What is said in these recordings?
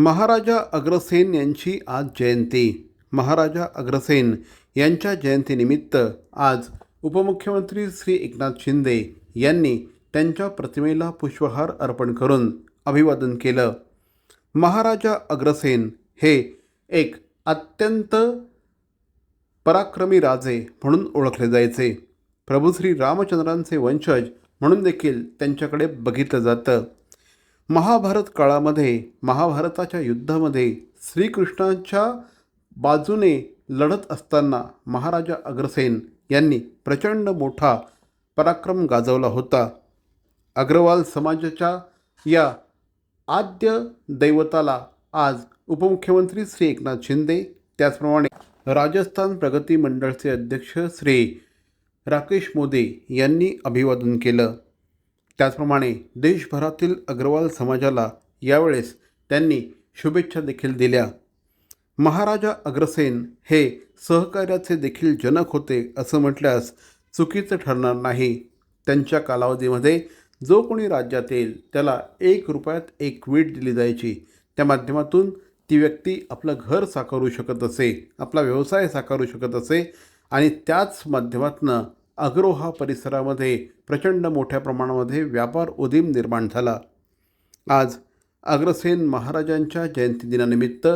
महाराजा अग्रसेन यांची आज जयंती. महाराजा अग्रसेन यांच्या जयंतीनिमित्त आज उपमुख्यमंत्री श्री एकनाथ शिंदे यांनी त्यांच्या प्रतिमेला पुष्पहार अर्पण करून अभिवादन केलं. महाराजा अग्रसेन हे एक अत्यंत पराक्रमी राजे म्हणून ओळखले जायचे. प्रभू श्री रामचंद्रांचे वंशज म्हणून देखील त्यांच्याकडे बघितलं जातं. महाभारत काळामध्ये महाभारताच्या युद्धामध्ये श्रीकृष्णाच्या बाजूने लढत असताना महाराजा अग्रसेन यांनी प्रचंड मोठा पराक्रम गाजवला होता. अग्रवाल समाजाच्या या आद्य दैवताला आज उपमुख्यमंत्री श्री एकनाथ शिंदे त्याचप्रमाणे राजस्थान प्रगती मंडळचे अध्यक्ष श्री राकेश मोदी यांनी अभिवादन केलं. त्याचप्रमाणे देशभरातील अग्रवाल समाजाला यावेळेस त्यांनी शुभेच्छा देखील दिल्या. महाराजा अग्रसेन हे सहकार्याचे देखील जनक होते असं म्हटल्यास चुकीचं ठरणार नाही. त्यांच्या कालावधीमध्ये जो कोणी राज्यात येईल त्याला एक रुपयात एक वीट दिली जायची. त्या माध्यमातून ती व्यक्ती आपलं घर साकारू शकत असे आपला व्यवसाय साकारू शकत असे आणि त्याच माध्यमातनं अग्रोहा परिसरामध्ये प्रचंड मोठ्या प्रमाणामध्ये व्यापार उदीम निर्माण झाला. आज अग्रसेन महाराजांच्या जयंतीदिनानिमित्त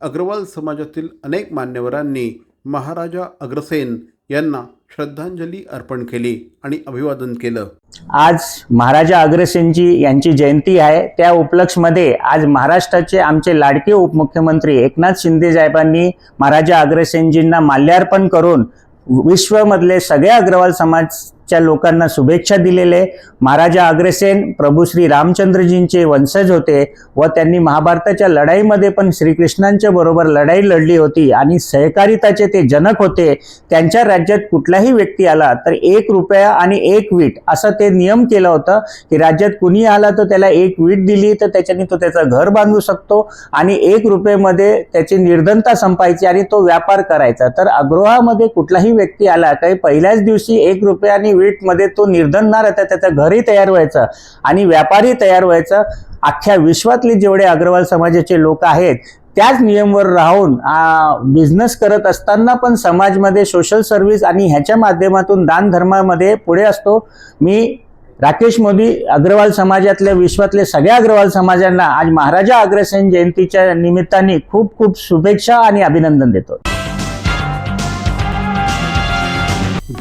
अग्रवाल समाजातील अनेक मान्यवरांनी महाराजा अग्रसेन यांना श्रद्धांजली अर्पण केली आणि अभिवादन केलं. आज महाराजा अग्रसेनजी यांची जयंती आहे. त्या उपलक्षमध्ये आज महाराष्ट्राचे आमचे लाडके उपमुख्यमंत्री एकनाथ शिंदे साहेबांनी महाराजा अग्रसेनजींना माल्यार्पण करून विश्वमधले सगळे अग्रवाल समाज च्या लोकांना शुभेच्छा दिलेले. महाराजा अग्रसेन प्रभू श्री रामचंद्रजींचे वंशज होते व त्यांनी महाभारताच्या लढाईमध्ये पण श्रीकृष्णांच्या बरोबर लढाई लढली होती आणि सहकारिताचे ते जनक होते. त्यांच्या राज्यात कुठलाही व्यक्ती आला तर एक रुपया आणि एक वीट असं ते नियम केलं होतं की राज्यात कुणी आला तर त्याला एक वीट दिली तर त्याच्याने तो त्याचं घर बांधू शकतो आणि एक रुपयेमध्ये त्याची निर्धनता संपायची आणि तो व्यापार करायचा. तर अग्रोहामध्ये कुठलाही व्यक्ती आला काही पहिल्याच दिवशी एक रुपया आणि वीटमध्ये तो निर्धनणार होता त्याचं घरही तयार व्हायचं आणि व्यापारही तयार व्हायचं. अख्ख्या विश्वातले जेवढे अग्रवाल समाजाचे लोक आहेत त्याच नियमवर राहून बिझनेस करत असताना पण समाजमध्ये सोशल सर्व्हिस आणि ह्याच्या माध्यमातून दान धर्मामध्ये पुढे असतो. मी राकेश मोदी अग्रवाल समाजातल्या विश्वातले सगळ्या अग्रवाल समाजांना आज महाराजा अग्रसेन जयंतीच्या निमित्ताने खूप खूप शुभेच्छा आणि अभिनंदन देतो.